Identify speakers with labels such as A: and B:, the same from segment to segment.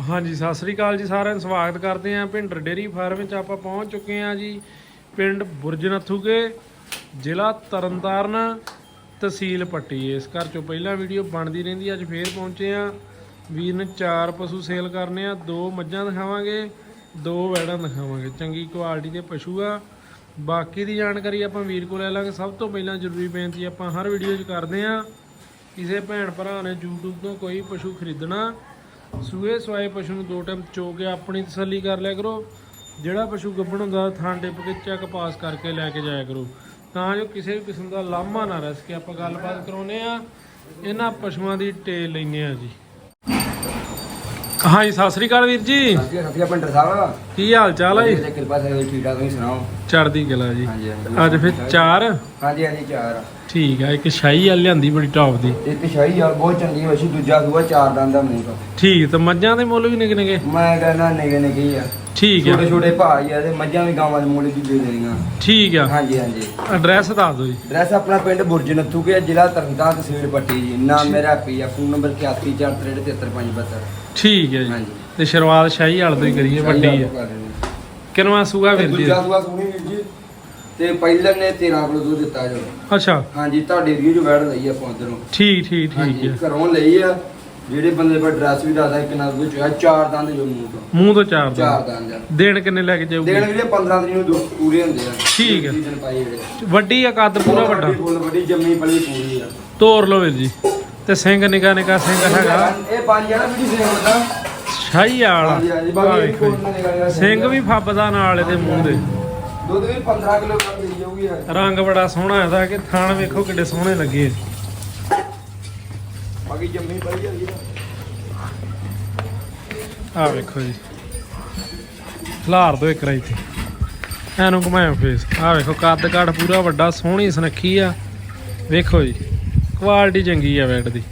A: ਹਾਂਜੀ, ਸਤਿ ਸ੍ਰੀ ਅਕਾਲ ਜੀ ਸਾਰਿਆਂ ਨੂੰ। ਸਵਾਗਤ ਕਰਦੇ ਆਂ ਭਿੰਡਰ ਡੇਰੀ ਫਾਰਮ ਵਿੱਚ। ਆਪਾਂ ਪਹੁੰਚ ਚੁੱਕੇ ਆਂ ਜੀ ਪਿੰਡ ਬੁਰਜ ਨੱਥੂਕੇ ਜ਼ਿਲ੍ਹਾ ਤਰਨਤਾਰਨ ਤਹਿਸੀਲ ਪੱਟੀ। ਇਸ ਘਰ ਚੋਂ ਪਹਿਲਾਂ ਵੀਡੀਓ ਬਣਦੀ ਰਹਿੰਦੀ ਅੱਜ ਫੇਰ ਪਹੁੰਚੇ ਆਂ ਵੀਰ ਨੇ ਚਾਰ ਪਸ਼ੂ ਸੇਲ ਕਰਨੇ ਆ। ਦੋ ਮੱਝਾਂ ਦਿਖਾਵਾਂਗੇ, ਦੋ ਵੈੜਾਂ ਦਿਖਾਵਾਂਗੇ। ਚੰਗੀ ਕੁਆਲਿਟੀ ਦੇ ਪਸ਼ੂ ਆ। ਬਾਕੀ ਦੀ ਜਾਣਕਾਰੀ ਆਪਾਂ ਵੀਰ ਕੋਲ ਲੈ ਲਾਂਗੇ। ਸਭ ਤੋਂ ਪਹਿਲਾਂ ਜ਼ਰੂਰੀ ਬੇਨਤੀ ਆਪਾਂ ਹਰ ਵੀਡੀਓ 'ਚ ਕਰਦੇ ਆਂ ਕਿਸੇ ਭੈਣ ਭਰਾ ਨੇ YouTube ਤੋਂ ਕੋਈ ਪਸ਼ੂ ਖਰੀਦਣਾ ਸੂਏ ਸਵਾਏ ਪਸ਼ੂ ਨੂੰ ਦੋ ਟਾਈਮ ਚੋ ਕੇ ਆਪਣੀ ਤਸੱਲੀ ਕਰ ਲਿਆ ਕਰੋ। ਜਿਹੜਾ ਪਸ਼ੂ ਗੱਭਣ ਹੁੰਦਾ ਥਾਂ ਟਿਪ ਕੇ ਚੈੱਕ ਪਾਸ ਕਰਕੇ ਲੈ ਕੇ ਜਾਇਆ ਕਰੋ। ਤਾਂ ਜੋ ਕਿਸੇ ਵੀ ਕਿਸਮ ਦਾ ਲਾਮਾ ਨਾ ਰਹਿ ਸਕੇ ਆਪਾਂ ਗੱਲਬਾਤ ਕਰਾਉਨੇ ਆ ਇਹਨਾਂ ਪਸ਼ੂਆਂ ਦੀ ਟੇਲ ਲੈਨੇ ਆ ਜੀ। ਹਾਂਜੀ ਸਤਿ ਸ੍ਰੀ ਅਕਾਲ ਵੀਰ ਜੀ।
B: ਹਾਂਜੀ ਸਤਿਆ ਭੰਡਰ ਸਾਹਿਬ।
A: ਕੀ ਹਾਲ ਚਾਲ ਹੈ
B: ਜੀ? ਕਿਰਪਾ ਸੇ ਠੀਕ ਠਾਕ ਤੁਸੀਂ ਸੁਣਾਓ।
A: ਚੜਦੀ ਕਲਾ ਜੀ। ਅੱਜ ਫਿਰ ਚਾਰ।
B: ਹਾਂਜੀ ਹਾਂਜੀ ਚਾਰ।
A: ਠੀਕ ਆ ਇੱਕ ਸ਼ਾਹੀ ਆ ਲਿਆਂਦੀ ਬੜੀ ਟੌਪ ਦੀ।
B: ਇੱਕ ਸ਼ਾਹੀ ਆ ਬਹੁਤ ਚੰਗੀ ਵਸ਼ੀ ਦੂਜਾ ਸੂਆ ਚਾਰ ਦੰਦ ਦਾ ਤੋਂ
A: ਠੀਕ ਤੇ ਮੱਝਾਂ ਦੇ ਮੁੱਲ ਵੀ ਨਿਕ ਨਿਕੇ?
B: ਮੈਂ ਕਹਿੰਦਾ ਨਿਗੇ ਨਿਗੇ ਆ।
A: ਠੀਕ ਆ।
B: ਛੋਟੇ ਛੋਟੇ ਭਾਈ ਆ ਤੇ ਮੱਝਾਂ ਵੀ ਗਾਵਾਂ ਦੇ ਮੁੱਲ ਦੀ ਦੇ ਦੇਣੀਆਂ।
A: ਠੀਕ ਆ।
B: ਹਾਂਜੀ ਹਾਂਜੀ।
A: ਐਡਰੈਸ ਦੱਸ ਦਿਓ ਜੀ।
B: ਐਡਰੈਸ ਆਪਣਾ ਪਿੰਡ ਬੁਰਜ ਨੱਥੂ ਕੇ ਜ਼ਿਲ੍ਹਾ ਤਰਨਤਾਰਨ ਤਹਿਸੀਲ ਪੱਟੀ ਜੀ। ਨਾਮ ਮੇਰਾ ਪੀ ਆ ਫੋਨ ਨੰਬਰ 8143733572
A: ਠੀਕ ਹੈ ਜੀ। ਤੇ ਸ਼ੁਰੂਆਤ ਸ਼ਾਹੀ ਹਾਲ ਤੋਂ ਹੀ ਕਰੀਏ ਵੱਡੀ ਆ। ਕਿੰਨਵਾ ਸੂਗਾ ਵੀਰ ਜੀ?
B: ਦੂਜਾ ਸੂਆ ਸੋਹਣੀ ਵੀਰ ਜੀ ਤੇ ਪਹਿਲੇ ਨੇ 13 ਕਿਲੋ ਦੁੱਧ ਦਿੱਤਾ ਜੋ
A: ਅੱਛਾ।
B: ਹਾਂਜੀ ਤੁਹਾਡੇ ਵੀਡੀਓ ਚ ਵੈੜ ਲਈ ਆਪਾਂ ਅੰਦਰੋਂ
A: ਠੀਕ ਠੀਕ ਠੀਕ
B: ਹਾਂਜੀ
A: ਹੈ।
B: ਘਰੋਂ ਲਈ ਆ। ਜਿਹੜੇ ਬੰਦੇ ਪਰ ਡਰੈਸ ਵੀ ਦੱਸਦਾ ਕਿ ਨਾਲ ਵਿੱਚ ਆ ਚਾਰ ਦੰਦ ਜੋ ਮੂੰਹ ਤੋਂ।
A: ਮੂੰਹ ਤੋਂ ਚਾਰ
B: ਚਾਰ
A: ਦਾ
B: ਦੰਦ ਆ।
A: ਦੇਣ ਕਿੰਨੇ ਲੈ ਕੇ ਜਾਊਗੀ?
B: ਦੇਣ ਵੀਰੇ 15 ਤਰੀਕ ਨੂੰ ਦੋ ਪੂਰੇ ਹੁੰਦੇ ਆ।
A: ਠੀਕ ਆ।
B: ਪਾਈ ਜਿਹੜੇ।
A: ਵੱਡੀ ਆ ਕੱਦ ਪੂਰਾ ਵੱਡਾ
B: ਫੁੱਲ ਵੱਡੀ ਜੰਮੀ ਪਲੀ ਪੂਰੀ ਆ।
A: ਤੋਰ ਲਓ ਵੀਰ ਜੀ। ਤੇ ਸਿੰਘ ਨਿਕਾ ਨਿਕਾ ਸਿੰਘ ਹੈਗਾ।
B: ਇਹ ਪੰਜ ਆ ਨਾ ਵੀਡੀ ਸਿੰਘ ਦਾ।
A: ਸ਼ਾਹੀ ਵਾਲਾ।
B: ਹਾਂਜੀ ਹਾਂਜੀ
A: ਆਹ
B: ਬਾਕੀ ਇਹ
A: ਵੇਖੋ
B: ਕੋਲ
A: ਜੀ।
B: ਨਾਲ ਨਿਕਲਿਆ
A: ਸਿੰਘ ਵੀ ਫੱਬਦਾ ਨਾਲ ਇਹਦੇ ਮੂੰਹ ਦੇ।
B: ਦੁੱਧ ਵੀ 15 ਕਿਲੋ ਤੱਕ ਦੇ ਜਾਊਗੀ ਯਾਰ।
A: ਰੰਗ ਬੜਾ ਸੋਹਣਾ ਇਹਦਾ ਕਿ ਥਾਣ ਵੇਖੋ ਕਿੱਡੇ ਸੋਹਣੇ ਲੱਗੇ।
B: ਬਾਕੀ ਜੰਮੀ ਆ ਵੀਰ
A: ਆ ਵੇਖੋ ਜੀ। ਖਲਾਰ ਦੋ ਇੱਕ ਰਾਈ ਤੇ। ਐਨੂੰ ਘੁਮਾਇਆ ਫੇਸ ਆ ਵੇਖੋ ਕੱਦ ਕਾਠ ਪੂਰਾ ਵੱਡਾ ਸੋਹਣੀ ਸੁਨੱਖੀ ਆ। ਵੇਖੋ ਜੀ ਕੁਆਲਿਟੀ ਚੰਗੀ ਆ ਬੈਡ ਦੀ।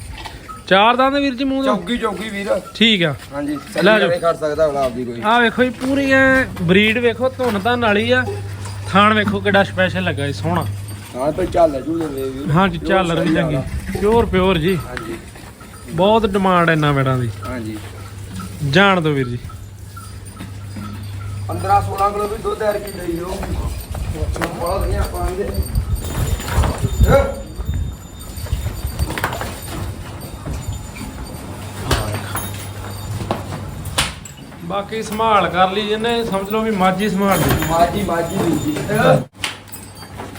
A: ਚਾਰ ਦੰਦ ਵੀਰ ਜੀ ਮੂੰਹ ਤੋਂ?
B: ਚੌਕੀ ਚੌਕੀ ਵੀਰ।
A: ਠੀਕ ਆ।
B: ਹਾਂਜੀ
A: ਲੈ ਜਾਓ।
B: ਖੜ ਸਕਦਾ ਅਗਲਾ ਆਪਦੀ ਕੋਈ।
A: ਆ ਵੇਖੋ ਜੀ ਪੂਰੀ ਐ ਬਰੀਡ ਵੇਖੋ ਧੁੰਨ ਤਾਂ ਨਾਲੀ ਆ। ਥਾਣ ਵੇਖੋ ਕਿੱਡਾ ਸਪੈਸ਼ਲ ਲੱਗਾ ਜੀ ਸੋਹਣਾ।
B: ਹਾਂ ਤੇ ਚੱਲ ਝੂਲੇ ਵੇ ਵੀਰ।
A: ਹਾਂਜੀ ਝਾਲਰ ਵੀ ਚੰਗੀ ਪਿਓਰ ਪਿਓਰ ਜੀ।
B: ਹਾਂਜੀ।
A: ਬਹੁਤ ਡਿਮਾਂਡ ਇਹਨਾਂ ਬੈਡਾਂ ਦੀ।
B: ਹਾਂਜੀ।
A: ਜਾਣ ਦੋ ਵੀਰ ਜੀ।
B: 15 16 ਕਿਲੋ ਵੀ ਦੁੱਧ ਐਰ ਕੀ ਲਈ ਹੋ ਬਹੁਤ ਨਹੀਂ ਆਪਾਂ
A: ਬਾਕੀ ਸੰਭਾਲ ਕਰ ਲਈ ਇਹਨੇ ਸਮਝ ਲਓ ਵੀ ਮਾਝੀ ਸੰਭਾਲ ਲਈ।
B: ਮਾਜੀ ਮਾਜੀ ਜੀ।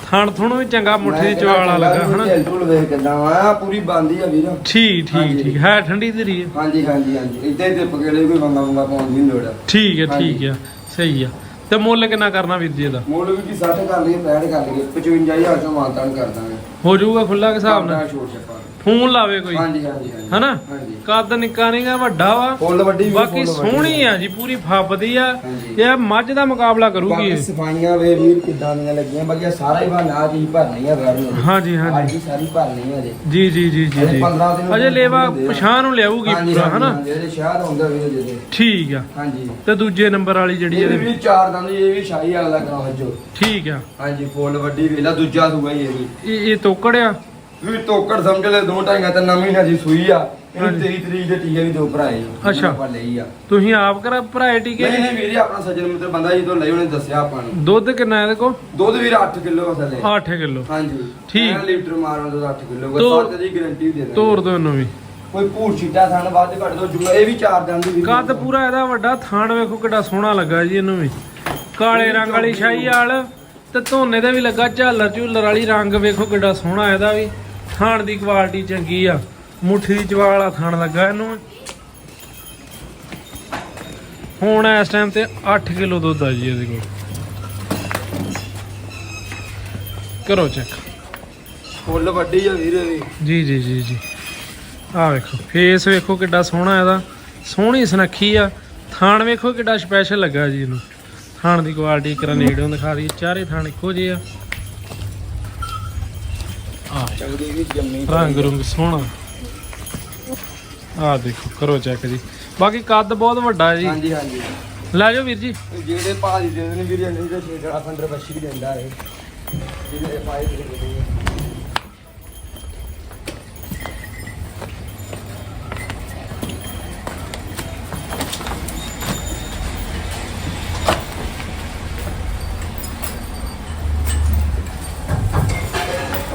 A: ਥਣ ਥੁਣ ਵੀ ਚੰਗਾ ਮੁੱਠੀ ਦੀ ਚਵਾਲਾ ਲੱਗਾ ਹਨਾ?
B: ਝੇਲ ਵੇਖ ਕਿਦਾਂ ਆ ਪੂਰੀ ਬੰਦੀ ਆ ਵੀਰ।
A: ਠੀਕ ਠੀਕ। ਠੀਕ ਹੈ ਠੰਡੀ ਧਰੀ ਹੈ।
B: ਹਾਂਜੀ ਹਾਂਜੀ ਹਾਂਜੀ। ਇੱਦਾਂ ਹੀ ਤੇ ਪਕੇਲੇ ਕੋਈ ਵੰਗਾ ਵੰਗਾ ਪਾਉਣ ਦੀ ਲੋੜ ਆ।
A: ਠੀਕ ਹੈ। ਠੀਕ ਹੈ ਸਹੀ ਆ। ਤੇ ਮੁੱਲ ਕਿੰਨਾ ਕਰਨਾ ਵੀਰ ਜੀ ਇਹਦਾ?
B: ਮੁੱਲ ਵੀ ਕੀ 60 ਕਰ ਲਈਏ 65 ਕਰ ਲਈਏ 55000 ਚੋਂ ਮਾਨਤਾਨ ਕਰ ਦਾਂਗੇ।
A: ਹੋ ਜਾਊਗਾ ਖੁੱਲਾ ਹਿਸਾਬ ਨਾਲ?
B: ਛੋਟ ਛਪਾ।
A: ਫੋਨ ਲਾਵੇ ਕੋਈ।
B: ਹਾਂਜੀ ਹਾਂਜੀ ਹਾਂਜੀ।
A: ਹਨਾ?
B: ਹਾਂਜੀ।
A: ਕੱਦ ਨਿੱਕਾ ਨਹੀਂਗਾ ਵੱਡਾ ਵਾ।
B: ਫੁੱਲ ਵੱਡੀ ਵੀ
A: ਬਾਕੀ
B: ਫੁੱਲ ਵੱਡੀ
A: ਸੋਹਣੀ ਆ ਜੀ ਪੂਰੀ ਫੱਬਦੀ ਆ।
B: ਹਾਂਜੀ।
A: ਇਹ ਮੱਝ ਦਾ ਮੁਕਾਬਲਾ ਕਰੂਗੀ
B: ਬਾਕੀ
A: ਇਹ।
B: ਸਫਾਈਆਂ ਵੇ ਵੀਰ ਕਿਦਾਂ ਦੀਆਂ ਲੱਗੀਆਂ ਬਾਕੀ ਸਾਰਾ ਹੀ ਬਹਾਨਾ ਚੀਜ਼ ਭਰਨੀ ਆ ਵੈਰ
A: ਹਾਂਜੀ ਹਾਂਜੀ।
B: ਅੱਜ ਹੀ ਸਾਰੀ ਭਰਨੀ ਆ ਜੀ।
A: ਜੀ ਜੀ ਜੀ ਜੀ
B: ਅਜੇ
A: ਜੀ।
B: 15 ਦਿਨ
A: ਅਜੇ ਲੇਵਾ
B: ਹੁੰਦੇ ਆ।
A: ਪਛਾਣ ਨੂੰ ਲਿਆਊਗੀ
B: ਹਾਂਜੀ,
A: ਪੂਰਾ
B: ਹਾਂਜੀ,
A: ਹਨਾ?
B: ਹਾਂਜੀ, ਇਹਦੇ ਸ਼ਾਇਦ ਹੁੰਦਾ ਵੀ ਜਿਹਦੇ
A: ਠੀਕ ਆ।
B: ਹਾਂਜੀ।
A: ਤੇ ਦੂਜੇ ਨੰਬਰ ਵਾਲੀ ਜਿਹੜੀ
B: ਇਹ
A: ਇਹਦੇ
B: ਵੀ ਚਾਰ ਦੰਦ ਇਹ ਵੀ ਸ਼ਾਹੀ ਵਾਲਾ ਦਾ ਕਰਾਉ ਜੋ।
A: ਠੀਕ ਆ।
B: ਹਾਂਜੀ ਫੁੱਲ ਵੱਡੀ ਵੇਲਾ ਦੂਜਾ ਸੂਆ ਹੀ ਇਹ ਵੀ।
A: ਇਹ ਇਹ ਤੋਕੜਿਆ
B: ਵੀ ਤੋਕੜ ਸਮਝ ਲੈ ਦੋ ਢਾਈਆਂ ਤੇ ਨਵੀਂ ਨਾ ਜੀ ਸੂਈ ਆ। ਇਹਨੂੰ
A: ਹਾਂਜੀ।
B: 23 ਤਰੀਕ ਦੇ ਟੀਕੇ ਵੀ ਦੋ ਭਰਾਏ
A: ਅੱਛਾ।
B: ਆਪਾਂ ਲਈ ਆ।
A: ਤੁਸੀਂ ਆਪ ਕਰਾ ਭਰਾਏ ਟੀਕੇ?
B: ਨਹੀਂ ਨਹੀਂ ਵੀਰੇ ਆਪਣਾ ਸੱਜਣ ਮਿੱਤਰ ਬੰਦਾ ਜੀ ਤੋਂ ਲਈ ਉਹਨੇ ਦੱਸਿਆ ਆਪਾਂ ਨੂੰ।
A: ਦੁੱਧ ਕਿੰਨਾ ਇਹਦੇ ਕੋ
B: ਦੁੱਧ ਵੀਰ 8 ਕਿਲੋ ਥੱਲੇ।
A: 8 ਕਿਲੋ।
B: ਹਾਂਜੀ।
A: ਠੀਕ।
B: ਐਂ ਲੀਟਰ ਮਾਰਨ ਦੁੱਧ 8 ਕਿਲੋ
A: ਤੋਰ-
B: ਸੱਤ ਦੀ ਗਾਰੰਟੀ ਵੀ ਦੇ ਦਿੰਦੇ।
A: ਤੋਰ ਦੋ ਇਹਨੂੰ ਵੀ।
B: ਕੋਈ ਭੂਰ ਛਿੱਟਾ ਥਣ ਵੱਧ ਘੱਟ ਦੋ ਜੁਗਾ ਇਹ ਵੀ ਚਾਰ ਦੰਦ ਦੀ ਵੀਰ
A: ਕੱਦ ਪੂਰਾ ਇਹਦਾ ਵੱਡਾ ਥਾਣ ਵੇਖੋ ਕਿੱਡਾ ਸੋਹਣਾ ਲੱਗਾ ਜੀ ਇਹਨੂੰ ਵੀ। ਕਾਲੇ ਰੰਗ ਵਾਲੀ ਸ਼ਾਹੀ ਵਾਲ ਤੇ ਧੋਨੇ ਦੇ ਵੀ ਲੱਗਾ ਝਾਲਰ ਝੂਲਰ ਵਾਲੀ ਰੰਗ ਵੇਖੋ ਕਿੱਡਾ ਸੋਹਣਾ ਇਹਦਾ ਵੀ। ਥਾਣ ਦੀ ਕੁਆਲਿਟੀ ਚੰਗੀ ਆ। ਮੁੱਠੀ ਦੀ ਚਵਾਲ ਵਾਲਾ ਥਾਣ ਲੱਗਾ ਇਹਨੂੰ। ਹੁਣ ਇਸ ਟਾਈਮ ਤੇ 8 ਕਿਲੋ ਦੁੱਧ ਆ ਜੀ ਇਹਦੇ ਕੋਲ। ਕਰੋ ਚੈੱਕ
B: ਫੁੱਲ ਵੱਡੀ ਆ ਵੀਰ ਵੀ
A: ਜੀ ਜੀ ਜੀ ਜੀ। ਆ ਵੇਖੋ ਫੇਸ ਵੇਖੋ ਕਿੱਡਾ ਸੋਹਣਾ ਇਹਦਾ। ਸੋਹਣੀ ਸੁਨੱਖੀ ਆ। ਥਾਣ ਵੇਖੋ ਕਿੱਡਾ ਸਪੈਸ਼ਲ ਲੱਗਾ ਜੀ ਇਹਨੂੰ। ਥਾਣ ਦੀ ਕੁਆਲਿਟੀ ਕਰਾਂ ਨੇੜਿਓਂ ਦਿਖਾ ਰਹੀ ਚਾਰੇ ਥਾਣ ਇੱਕੋ ਜਿਹੇ ਆ। ਆ
B: ਚੰਗੀ ਵੀ ਜੰਮੀ
A: ਰੰਗ ਰੁੰਗ ਸੋਹਣਾ। ਆ ਦੇਖੋ ਕਰੋ ਚੈੱਕ ਜੀ। ਬਾਕੀ ਕੱਦ ਬਹੁਤ ਵੱਡਾ ਜੀ।
B: ਹਾਂਜੀ ਹਾਂਜੀ।
A: ਲੈ ਜਾਓ ਵੀਰ ਜੀ।
B: ਜਿਹੜੇ ਭਾਜੀ ਦੇ ਨੇ ਵੀਰ ਨਹੀਂ ਤੇ ਛੇੜਾ ਫੰਡਰ ਬੱਛੀ ਵੀ ਦਿੰਦਾ ਇਹ। ਜਿਹਦੇ ਪਾਏ ਦੇ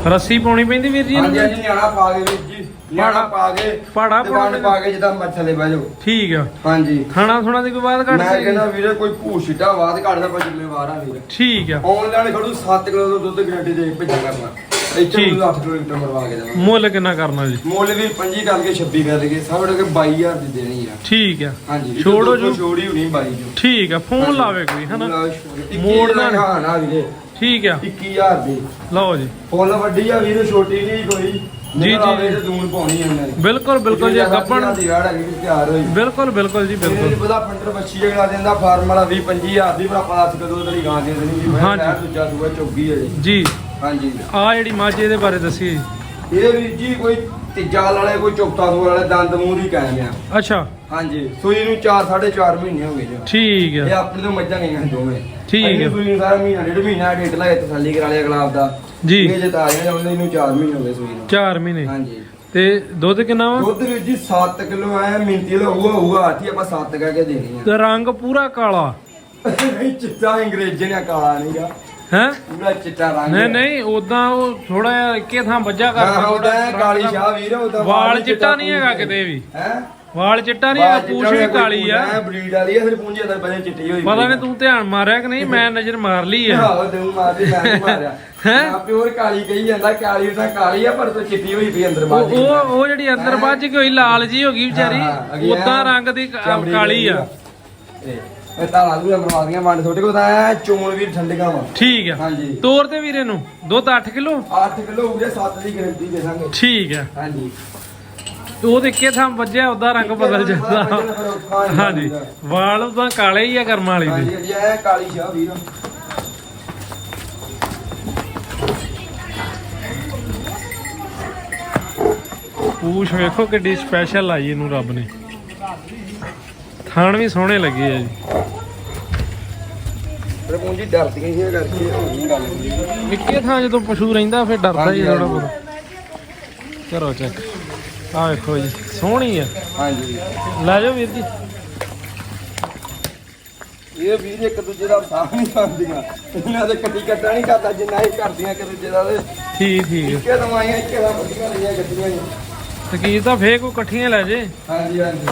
A: ਰੱਸੀ ਪਾਉਣੀ ਪੈਂਦੀ ਵੀਰ ਜੀ
B: ਹਾਂਜੀ ਹਾਂਜੀ ਨਿਆਣਾ ਪਾ ਕੇ ਵੀਰ ਜੀ। ਨਿਆਣਾ ਪਾ ਕੇ
A: ਪਾੜਾ ਪਾਉਣਾ
B: ਪਾ ਕੇ ਜਿੱਦਾਂ ਮੱਛ ਥੱਲੇ ਬਹਿ ਜਾਓ।
A: ਠੀਕ ਆ।
B: ਹਾਂਜੀ।
A: ਖਾਣਾ ਥੋਣਾ ਦੀ ਕੋਈ ਬਾਤ
B: ਮੈਂ
A: ਕੱਢ
B: ਕਹਿੰਦਾ ਵੀਰੇ ਕੋਈ ਭੂਸ਼ਿਟਾ ਬਾਦ ਕੱਢਦਾ ਪਰ ਜ਼ਿੰਮੇਵਾਰ ਆ ਵੀਰੇ।
A: ਠੀਕ ਆ।
B: ਆਨਲਾਈਨ ਖੜੂ 7 ਕਿਲੋ ਦਾ ਦੁੱਧ ਗਰੰਟੀ ਦੇ ਭੇਜਿਆ ਕਰਨਾ। ਇੱਥੇ
A: ਠੀਕ।
B: ਮੈਨੂੰ 8 ਕਿਲੋਮੀਟਰ ਮਰਵਾ ਕੇ ਦੇਵਾਂ
A: ਮੁੱਲ ਕਿੰਨਾ ਕਰਨਾ ਜੀ?
B: ਮੁੱਲ ਵੀ 25 ਕਰਕੇ 26 ਕਰਕੇ ਸਭ ਕੇ 22000 ਦੀ ਦੇਣੀ ਆ।
A: ਠੀਕ ਆ।
B: ਹਾਂਜੀ
A: ਛੋੜੋ ਜੋ।
B: ਛੋੜੀ ਹੋਣੀ 22 ਜੋ
A: ਠੀਕ ਆ ਫੋਨ ਲਾਵੇ ਕੋਈ ਹਨਾ?
B: ਮੋੜ
A: ਮੋੜਨਾ ਨੀ।
B: ਨਾ ਵੀਰੇ।
A: ਠੀਕ ਆ।
B: 21000 ਦੀ।
A: ਲਓ ਜੀ।
B: ਫੁੱਲ ਵੱਡੀ ਆ ਵੀਰੇ ਛੋਟੀ ਨਹੀਂ ਕੋਈ।
A: ਜੀ,
B: ਜੀ ਤੇ ਦੂਣ ਪਾਉਣੀ ਆ ਇਹਨਾਂ ਦੀ।
A: ਬਿਲਕੁਲ ਬਿਲਕੁਲ ਜੀ ਗੱਪਣ
B: ਦੀ ਰਾੜ ਹੈਗੀ ਵੀ ਤਿਆਰ ਹੋਈ।
A: ਬਿਲਕੁਲ ਬਿਲਕੁਲ ਜੀ
B: ਬਿਲਕੁਲ।
A: ਬਿਲਕੁਲ
B: ਪਤਾ ਪੰਡਰ ਬੱਚੀ ਜਗਲਾ ਦਿੰਦਾ ਫਾਰਮ ਵਾਲਾ 20 25000 ਦੀ ਭਰਾ ਪਤਾ ਸੀ ਕਦੋਂ ਤੇਰੀ ਗਾਂ ਦੇ ਦੇਣੀ ਜੀ ਮੈਂ। ਲੈ ਦੂਜਾ ਸੂਆ ਚੁੱਗੀ ਹੈ ਜੀ।
A: ਜੀ।
B: ਹਾਂਜੀ।
A: ਆ ਜਿਹੜੀ ਮੱਝ ਇਹਦੇ ਬਾਰੇ ਦੱਸੀਏ ਜੀ।
B: ਇਹ ਵੀ ਜੀ ਕੋਈ ਤੀਜਾ ਵਾਲੇ ਕੋਈ ਚੌਥਾ ਸੂਆ ਵਾਲੇ ਦੰਦ ਮੂੰਹ ਦੀ ਕਾਇਮ ਆ।
A: ਅੱਛਾ।
B: ਹਾਂਜੀ ਸੂਈ ਨੂੰ 4 4.5 ਮਹੀਨੇ ਹੋ ਗਏ ਜੀ।
A: ਠੀਕ
B: ਇਹ
A: ਆ
B: ਆਪਣੇ ਤੋਂ ਮੱਝਾਂ ਗਈਆਂ ਸੀ ਦੋਵੇਂ।
A: ਠੀਕ ਹੈ।
B: ਅਸੀਂ ਸੂਈ ਨੂੰ ਸਾਰਾ ਮਹੀਨਾ ਡੇਢ ਮਹੀਨਾ ਡੇਟ ਲਾਇਆ ਤਸੱਲੀ ਕਰਾ ਲਿਆ ਗਲਾਬ ਦਾ।
A: ਜੀ।
B: ਇਹ ਜੇ ਤਾਰੀਆਂ ਜਾਂਦੇ ਨੂੰ 4 ਮਹੀਨੇ ਹੋ ਗਏ ਸੂਈ ਨੂੰ।
A: 4 ਮਹੀਨੇ।
B: ਹਾਂਜੀ।
A: ਤੇ ਦੁੱਧ ਕਿੰਨਾ ਵਾ?
B: ਦੁੱਧ ਵਿੱਚ ਜੀ 7 ਕਿਲੋ ਆਇਆ ਮਿੰਤੀ ਦਾ ਹੋਊਗਾ ਹੋਊਗਾ ਆਠੀ ਆਪਾਂ 7 ਕਹਿ ਕੇ ਦੇਣੀ
A: ਤੇ ਰੰਗ ਪੂਰਾ ਕਾਲਾ।
B: ਆ ਨਹੀਂ ਚਿੱਟਾ ਅੰਗਰੇਜ਼ੀ ਨੇ ਕਾਲਾ ਨਹੀਂਗਾ
A: ਹੈ?
B: ਪੂਰਾ ਚਿੱਟਾ ਰੰਗ
A: ਨਹੀਂ। ਨਹੀਂ ਉਦਾਂ ਉਹ ਥੋੜਾ ਜਿਹਾ ਇੱਕੇ ਥਾਂ ਵੱਜਾ ਕਰਦਾ
B: ਉਹਦਾ ਕਾਲੀ ਸ਼ਾਹ ਵੀਰ ਉਹਦਾ
A: ਵਾਲ ਚਿੱਟਾ ਨਹੀਂ ਹੈਗਾ ਕਿਤੇ ਵੀ।
B: ਹੈ?
A: ਵਾਲ ਚਿੱਟਾ ਨਹੀਂ ਹੈਗਾ ਪੂਛ ਵੀ ਕਾਲੀ ਆ।
B: ਬਰੀਡ ਵਾਲੀ ਆ ਫਿਰ ਪੂੰਝੇ ਅੰਦਰ ਬਣੇ ਚਿੱਟੀ ਹੋਈ
A: ਪਤਾ ਨਹੀਂ ਤੂੰ ਧਿਆਨ ਮਾਰਿਆ ਕਿ ਨਹੀਂ ਮੈਂ ਨਜ਼ਰ ਮਾਰ ਲਈ ਆ।
B: ਆਹੋ ਤੂੰ ਮਾਰਦੀ ਮੈਂ ਮਾਰਿਆ।
A: ਹੈਂ?
B: ਆ ਪਿਓਰ ਕਾਲੀ ਕਹੀ ਜਾਂਦਾ ਕਾਲੀ ਤਾਂ ਕਾਲੀ ਆ ਪਰ ਤੂੰ ਚਿੱਟੀ ਹੋਈ ਪਈ ਅੰਦਰ ਬਾਜੀ
A: ਉਹ ਉਹ ਜਿਹੜੀ ਅੰਦਰ ਵੱਜ ਕੇ ਹੋਈ ਲਾਲ ਜੀ ਹੋ ਗਈ ਵਿਚਾਰੀ ਉਦਾਂ ਰੰਗ ਦੀ ਕਾਲੀ ਆ।
B: ਇਹ ਤਾਂ ਲਾਲੂ ਦਾ ਮਰਵਾ ਦੀਆਂ ਵੰਡ ਛੋਟੇ ਕੋ ਤਾਂ ਐਂ ਚੋਣ ਵੀ ਠੰਡੀਆਂ ਵਾ।
A: ਠੀਕ ਆ।
B: ਹਾਂਜੀ।
A: ਤੋਰ ਤੇ ਵੀਰੇ ਨੂੰ। ਦੁੱਧ 8 ਕਿਲੋ?
B: 8 ਕਿਲੋ ਹੋ ਗਏ 7 ਦੀ ਗਾਰੰਟੀ ਦੇ ਦਾਂਗੇ।
A: ਠੀਕ ਆ।
B: ਹਾਂਜੀ।
A: ਉਹ ਤੇ ਇੱਕੇ ਥਾਂ ਵੱਜਿਆ ਉਦਾਂ ਰੰਗ ਬਦਲ ਜਾਂਦਾ। ਹਾਂਜੀ। ਵਾਲ ਉਦਾਂ ਕਾਲੇ ਹੀ ਆ ਕਰਮ ਵਾਲੀ ਦੇ।
B: ਹਾਂਜੀ ਹਾਂਜੀ ਇਹ ਕਾਲੀ ਸ਼ਾਹ ਵੀਰ।
A: ਪੂਛ ਵੇਖੋ ਕਿੱਡੀ ਸਪੈਸ਼ਲ ਆਈ ਇਹਨੂੰ ਰੱਬ ਨੇ। ਥਾਣ ਵੀ ਸੋਹਣੇ ਲੱਗੇ ਆ ਜੀ।
B: ਪਰ ਪੂੰਜੀ ਡਰਦੀਆਂ ਹੀ ਕਰਕੇ ਹੋਣੀ ਗੱਲ ਨਹੀਂ
A: ਇੱਕੇ ਥਾਂ ਜਦੋਂ ਪਸ਼ੂ ਰਹਿੰਦਾ ਫਿਰ ਡਰਦਾ ਹੀ ਥੋੜਾ ਬਹੁਤ। ਕਰੋ ਚੈੱਕ ਆ ਵੇਖੋ ਜੀ ਸੋਹਣੀ ਆ।
B: ਹਾਂਜੀ।
A: ਲੈ ਜਾਓ ਵੀਰ ਜੀ।
B: ਇਹ ਵੀਰ ਇੱਕ ਦੂਜੇ ਦਾ ਸਾਥ ਨਹੀਂ ਕਰਦੀਆਂ ਇਹਨਾਂ ਦੇ ਕੱਟੀ ਕੱਟਾ ਨਹੀਂ ਕਰਦਾ ਜਿੰਨਾ ਇਹ ਕਰਦੀਆਂ ਇੱਕ ਦੂਜੇ ਦਾ
A: ਠੀਕ ਠੀਕ।
B: ਇੱਕੇ ਦਵਾਈਆਂ ਇੱਕੇ ਦਾ ਵਧੀਆ ਰਹੀਆਂ ਗੱਡੀਆਂ
A: ਤਕੀਰ ਤਾਂ ਫੇਰ ਕੋ ਇਕੱਠੀਆਂ ਲੈ ਜੇ।
B: ਹਾਂਜੀ ਹਾਂਜੀ।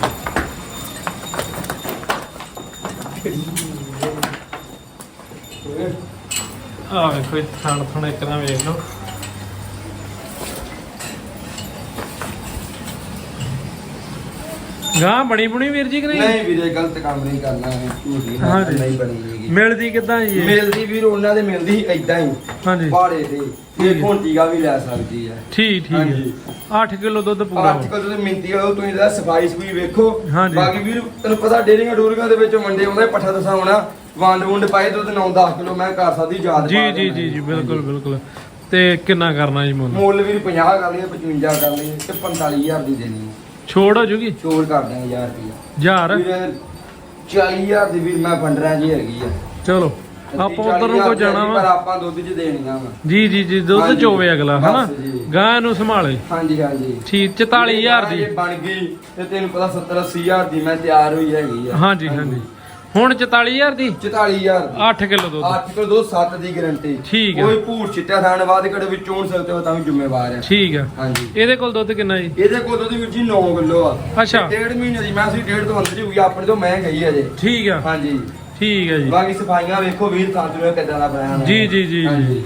A: ਆ ਵੇਖੋ ਜੀ ਥਾਣ ਥਣ ਇੱਕ ਨਾ ਵੇਖ ਲਓ। ਗਾਂ ਬਣੀ ਬੁਣੀ ਵੀਰ ਜੀ ਕਿ ਨਹੀਂ?
B: ਨਹੀਂ ਵੀਰੇ ਗਲਤ ਕੰਮ ਨਹੀਂ ਕਰਨਾ ਹੈ ਝੂਠ ਨਹੀਂ। ਨਹੀਂ
A: ਮਿਲਦੀ। ਕਿੱਦਾਂ ਜੀ ਇਹ?
B: ਮਿਲਦੀ ਵੀਰ ਉਹਨਾਂ ਦੇ ਮਿਲਦੀ ਸੀ ਐਦਾਂ ਹੀ
A: ਹਾਂਜੀ।
B: ਪਹਾੜੇ ਤੇ। ਇਹ ਘੋਂਟੀਗਾ ਵੀ ਲੈ ਸਕਦੀ ਹੈ
A: ਠੀਕ ਠੀਕ
B: ਹਾਂਜੀ।
A: ਹੈ 8 ਕਿਲੋ ਦੁੱਧ ਪੂਰਾ
B: ਅੱਜ ਕੱਲ ਤੁਸੀਂ ਮਿੰਤੀ ਵਾਲੋ ਤੁਸੀਂ ਇਹਦਾ ਸਫ਼ਾਈ ਸਫੂਈ ਵੇਖੋ।
A: ਹਾਂਜੀ।
B: ਬਾਕੀ ਵੀਰ ਤੈਨੂੰ ਪਤਾ ਡੇਰੀਆਂ ਡੂਰੀਆਂ ਦੇ ਵਿੱਚ ਮੰਡੇ ਆਉਂਦੇ ਪੱਠਾ ਦਸਾ ਹੋਣਾ ਵੰਡ ਵੁੰਡ ਪਾਏ ਦੁੱਧ 9-10 ਕਿਲੋ ਮੈਂ ਕਰ ਸਕਦੀ ਯਾਦ
A: ਜੀ
B: ਪਾ
A: ਜੀ
B: ਦੇਣਾ
A: ਜੀ ਜੀ। ਬਿਲਕੁਲ ਬਿਲਕੁਲ। ਤੇ ਕਿੰਨਾ ਕਰਨਾ ਜੀ ਮੁੱਲ?
B: ਮੁੱਲ ਵੀਰ 50 ਕਰ ਲਈਏ 55 ਕਰ ਲਈਏ ਤੇ 45000 ਦੀ ਦੇਣੀ ਹੈ।
A: ਛੋੜ ਹੋ ਜੂਗੀ?
B: ਚੋਰ ਕਰ ਦਾਂਗੇ 1000 ਰੁਪਇਆ
A: ਹਜ਼ਾਰ?
B: ਵੀਰ 40000 ਦੀ ਵੀਰ ਮੈਂ ਫੰਡਰਾਂ ਜੀ ਹੈਗੀ ਆ।
A: ਚਲੋ ਆਪਾਂ ਉਧਰ ਨੂੰ ਕੋ ਜਾਣਾ
B: ਪਰ
A: ਵਾ।
B: ਆਪਾਂ ਦੁੱਧ ਚ ਦੇਣੀਆਂ ਵਾ।
A: ਜੀ ਜੀ ਜੀ ਦੁੱਧ
B: ਹਾਂਜੀ।
A: ਚੋਵੇ ਅਗਲਾ ਹਨਾ?
B: ਬਸ ਜੀ।
A: ਗਾਂ ਨੂੰ ਸੰਭਾਲੇ।
B: ਹਾਂਜੀ ਹਾਂਜੀ।
A: ਠੀਕ 44000 ਦੀ।
B: ਜੇ ਬਣ ਗਈ ਤੇ ਤੈਨੂੰ ਪਤਾ 70 80000 ਦੀ ਮੈਂ ਤਿਆਰ ਹੋਈ ਹੈਗੀ ਆ।
A: ਹਾਂਜੀ ਹਾਂਜੀ। ਹੁਣ 44000 ਦੀ?
B: 44000 ਦੀ।
A: 8 ਕਿਲੋ ਦੁੱਧ।
B: 8 ਕਿਲੋ ਦੋ 7 ਦੀ ਗਾਰੰਟੀ।
A: ਠੀਕ ਹੈ।
B: ਕੋਈ ਭੂਰ ਚਿੱਟਾ ਥਾਣ ਬਾਅਦ ਕੜੇ ਵਿੱਚ ਚੋਣ ਸਕਦੇ ਹੋ ਤਾਂ ਵੀ ਜ਼ਿੰਮੇਵਾਰ ਹੈ।
A: ਠੀਕ ਆ
B: ਹਾਂਜੀ।
A: ਇਹਦੇ ਕੋਲ ਦੁੱਧ ਕਿੰਨਾ ਜੀ?
B: ਇਹਦੇ ਕੋਲ ਦੁੱਧ ਵੀਰ ਜੀ 9 ਕਿਲੋ ਆ।
A: ਅੱਛਾ।
B: ਡੇਢ ਮਹੀਨੇ ਦੀ ਮੈਂ ਸੀ ਡੇਢ ਤੋਂ ਅੰਦਰ ਹੀ ਹੋਈ ਆਪਣੇ ਤੋਂ ਮੈਂ ਗਈ ਅਜੇ
A: ਠੀਕ ਆ।
B: ਹਾਂਜੀ।
A: ਠੀਕ ਹੈ ਜੀ।
B: ਬਾਕੀ ਸਫਾਈਆਂ ਵੇਖੋ ਵੀਰ ਤਾਂ ਤੁਹਾਨੂੰ ਕਿੱਦਾਂ ਦਾ ਬਣਾਇਆ।
A: ਜੀ ਜੀ ਜੀ
B: ਹਾਂਜੀ।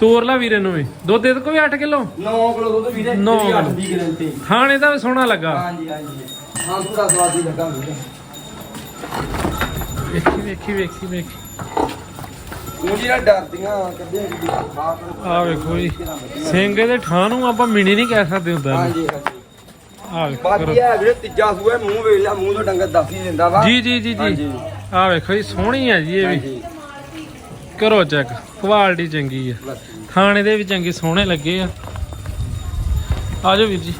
A: ਤੋਰ ਲਾ ਵੀਰੇ ਨੂੰ ਵੀ। ਦੁੱਧ ਇਹਦੇ ਕੋਲ ਵੀ 8 ਕਿਲੋ?
B: 9 ਕਿਲੋ ਦੁੱਧ ਵੀਰੇ
A: ਨੌਂ
B: ਤੇਰੀ ਅੱਠ
A: ਕਿਲੋ।
B: ਦੀ ਗਾਰੰਟੀ।
A: ਖਾਣੇ ਦਾ ਵੀ ਸੋਹਣਾ ਲੱਗਾ।
B: ਹਾਂਜੀ ਹਾਂਜੀ। ਹਾਂ ਪੂਰਾ ਸਵਾਦੀ ਲੱਗਾ ਵੀਰੇ
A: ਵੇਖੀ ਵੇਖੀ ਵੇਖੀ ਵੇਖੀ।
B: ਉਹ ਜਿਹੜਾ ਡਰਦੀਆਂ ਕੱਢਿਆ ਜੀ
A: ਆ ਵੇਖੋ ਜੀ ਸਿੰਘ ਦੇ ਠਾਂ ਨੂੰ ਆਪਾਂ ਮਿਣੀ ਨਹੀਂ ਕਹਿ ਸਕਦੇ ਹੁੰਦਾ
B: ਹਾਂਜੀ ਹਾਂਜੀ।
A: ਆ ਵੇਖੋ ਕਰੋ।
B: ਬਾਕੀ ਹੈ ਵੀਰੇ ਤੀਜਾ ਸੂਆ ਮੂੰਹ ਵੇਖ ਲਿਆ ਮੂੰਹ ਤੋਂ ਡੰਗਰ ਦੱਸ ਹੀ ਦਿੰਦਾ ਵਾ।
A: ਜੀ ਜੀ ਜੀ ਜੀ।
B: ਹਾਂਜੀ।
A: ਆ ਵੇਖੋ ਜੀ ਸੋਹਣੀ ਆ ਜੀ ਇਹ ਵੀ। ਕਰੋ ਚੈੱਕ ਕੁਆਲਿਟੀ ਚੰਗੀ ਆ। ਦੇ ਵੀ ਚੰਗੇ ਸੋਹਣੇ ਲੱਗੇ ਆ। ਆ ਜਾਓ ਵੀਰ ਜੀ।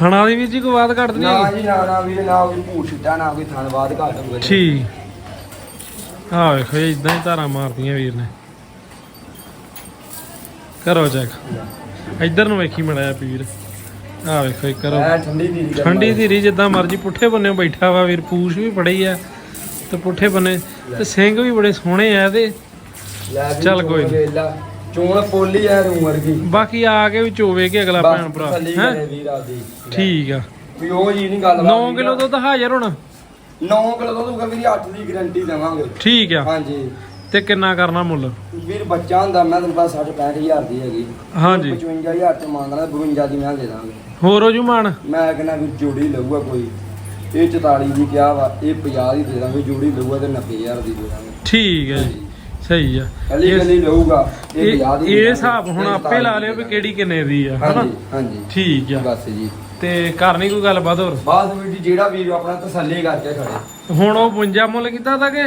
A: ਥਣਾ ਦੀ ਵੀਰ ਜੀ ਕੋਈ ਬਾਤ ਕੱਢ
B: ਨਾ
A: ਨਹੀਂ?
B: ਜੀ ਨਾ ਨਾ ਵੀਰੇ ਨਾ ਕੋਈ ਭੂਤ ਛਿੱਟਾ ਨਾ ਕੋਈ ਥਣ ਬਾਦ ਘਾਟ ਹੋਵੇ
A: ਠੀਕ। ਆਹ ਵੇਖੋ ਇਦਾਂ ਹੀ ਧਾਰਾਂ ਮਾਰਦੀਆਂ ਵੀਰ ਨੇ। ਕਰੋ ਚੈੱਕ ਇੱਧਰ ਨੂੰ ਵੇਖੀ ਮੜਾਇਆ ਪੀਰ। ਆਹ ਵੇਖੋ ਇਹ ਕਰੋ।
B: ਐ ਠੰਡੀ ਦੀ ਦੀ
A: ਠੰਡੀ ਧੀਰੀ ਜਿੱਦਾਂ ਮਰਜ਼ੀ ਪੁੱਠੇ ਬੰਨੇ ਬੈਠਾ ਵਾ ਵੀਰ ਪੂਛ ਵੀ ਫੜੀ ਆ ਤੇ ਪੁੱਠੇ ਬੰਨੇ। ਤੇ ਸਿੰਘ ਵੀ ਬੜੇ ਸੋਹਣੇ ਆ ਇਹਦੇ। ਚੱਲ ਕੋਈ ਨੀ।
B: ਚੋਣ ਪੋਲੀ ਐ ਰੂ ਵਰਗੀ।
A: ਬਾਕੀ ਆ ਕੇ ਵੀ ਚੋਵੇ ਕੇ ਅਗਲਾ ਭੈਣ ਭਰਾ ਹੈ?
B: ਵੀਰ
A: ਠੀਕ ਆ।
B: ਵੀ ਉਹ ਜੀ ਨਹੀਂ ਗੱਲ
A: 9 ਕਿਲੋ ਦੁੱਧ ਹਾਜ਼ਰ ਹੋਣਾ?
B: 9 ਕਿਲੋ ਦੁੱਧ ਹੋਊਗਾ ਵੀਰ 8 ਦੀ ਗਾਰੰਟੀ ਦੇਵਾਂਗੇ।
A: ਠੀਕ ਆ।
B: ਹਾਂਜੀ।
A: ਤੇ ਕਿੰਨਾ ਕਰਨਾ ਮੁੱਲ?
B: ਵੀਰ ਬੱਚਾ ਹੁੰਦਾ ਮੈਂ ਪਤਾ 60 65000 ਦੀ ਹੈਗੀ।
A: ਹਾਂਜੀ।
B: 55000 ਤੇ ਮੰਗਦਾ 52 ਦੀ ਮੈਂ ਦੇ ਦਾਂਗੇ।
A: ਹੋਰ ਹੋ ਜੂ ਮਾਨ
B: ਮੈਂ ਕਹਿੰਦਾ ਵੀ ਜੋੜੀ ਲਊਗਾ ਕੋਈ। ਇਹ 44 ਦੀ ਕਿਹਾ ਵਾ ਇਹ 50 ਦੀ ਦੇ ਦਾਂਗੇ ਜੋੜੀ ਲਊਗਾ ਤੇ 90000 ਦੀ ਦੇ ਦਾਂਗੇ।
A: ਠੀਕ ਹੈ ਜੀ। ਸਹੀ ਆ।
B: ਕੱਲੀ ਕੱਲੀ ਲਊਗਾ ਇਹ
A: ਇਹ
B: 50 ਦੀ
A: ਇਹ ਹਿਸਾਬ ਹੁਣ ਆਪੇ ਲਾ
B: 47
A: ਲਿਓ ਵੀ ਕਿਹੜੀ ਕਿੰਨੇ ਦੀ ਆ ਹਨਾ?
B: ਹਾਂਜੀ। ਹਾਂਜੀ
A: ਠੀਕ ਆ।
B: ਬਸ ਜੀ।
A: ਤੇ ਘਰ ਨਹੀਂ ਕੋਈ ਗੱਲਬਾਤ ਹੋਰ?
B: ਬਾਅਦ ਵਿੱਚ ਜਿਹੜਾ ਵੀਰ ਆਪਣਾ ਤਸੱਲੀ ਕਰਕੇ ਖੜੇ।
A: ਹੁਣ ਉਹ 52 ਮੁੱਲ ਕੀਤਾ ਤਾਂ ਕਿ?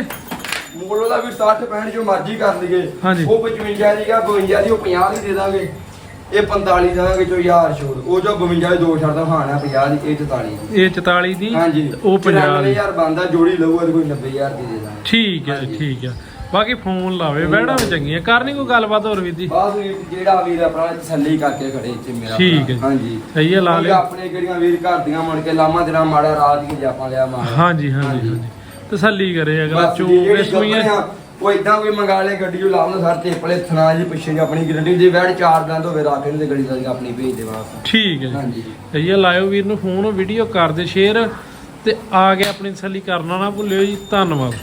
B: ਮੁੱਲ ਦਾ ਵੀ 60 65 ਜੋ ਮਰਜ਼ੀ ਕਰ ਲਈਏ। ਉਹ 55 ਦੀ ਗਾ 52 ਦੀ ਉਹ 50 ਦੀ ਦੇ ਦਾਂਗੇ। ਇਹ 45 ਦਾਂਗੇ ਜੋ ਯਾਰ ਛੋੜ। ਉਹ ਜੋ 52 ਦੀ ਦੋ ਛੱਡਦਾ ਹਾਣਾ 50 ਦੀ ਇਹ 44 ਦੀ।
A: ਇਹ 44 ਦੀ
B: ਹਾਂਜੀ।
A: ਉਹ 50 ਦੀ।
B: 95000 ਬੰਦਾ ਜੋੜੀ ਲਊਗਾ ਤੇ ਕੋਈ 90000 ਦੀ ਦੇ ਦਾਂਗੇ।
A: ਠੀਕ ਹੈ ਠੀਕ ਆ ਬਾਕੀ ਫੋਨ ਲਾਵੇ ਬੈੜਾ ਵੀ ਚੰਗੀਆਂ ਕਰਨੀ ਕੋਈ ਗੱਲਬਾਤ ਹੋਰ ਵੀਰ ਜੀ?
B: ਬਾਅਦ ਵਿੱਚ ਜਿਹੜਾ ਵੀਰ ਆਪਣਾ ਤਸੱਲੀ ਕਰਕੇ ਖੜੇ ਇੱਥੇ ਮੇਰਾ
A: ਠੀਕ। ਹੈ।
B: ਹਾਂਜੀ।
A: ਸਹੀ ਹੈ ਲਾ
B: ਕਿਉਂਕਿ ਆਪਣੇ ਕਿਹੜੀਆਂ ਵੀਰ ਘਰ ਦੀਆਂ ਮੁੜ ਕੇ ਲਾਵਾਂ ਦੇਣਾ ਮਾੜਾ ਰਾਤ ਹੀ ਆਪਾਂ ਲਿਆ ਮਾਰ
A: ਹਾਂਜੀ ਹਾਂਜੀ ਹਾਂਜੀ। ਤਸੱਲੀ ਕਰੇ ਅਗਲਾ
B: ਬਸ ਜੀ, ਜਿਹੜੀ
A: ਸੂਈਆਂ
B: ਗੱਭਣ ਆ, ਉਹ ਇਦਾਂ ਕੋਈ ਮੰਗਾ ਲੈ ਗੱਡੀ ਉਹ ਲਾਉਣ ਸਰ ਤੇ ਪਲੇ ਥਣਾ ਜੀ ਪਿੱਛੇ ਜੀ ਆਪਣੀ ਗਰੰਟੀ ਜੇ ਵੈੜ ਚਾਰ ਦੰਦ ਹੋਵੇ ਰੱਖ ਇਹਨੂੰ ਤੇ ਗੱਡੀ ਦਾ ਆਪਣੀ ਭੇਜ ਦੇ ਵਾਪਸ
A: ਠੀਕ ਹੈ ਜੀ।
B: ਹਾਂਜੀ।
A: ਸਹੀ ਹੈ ਲਾਇਓ ਵੀਰ ਨੂੰ ਫੋਨ ਵੀਡੀਓ ਕਰ ਦੇ ਸ਼ੇਅਰ ਤੇ ਆ ਕੇ ਆਪਣੀ ਤਸੱਲੀ ਕਰਨਾ ਨਾ ਭੁੱਲਿਓ ਜੀ ਧੰਨਵਾਦ।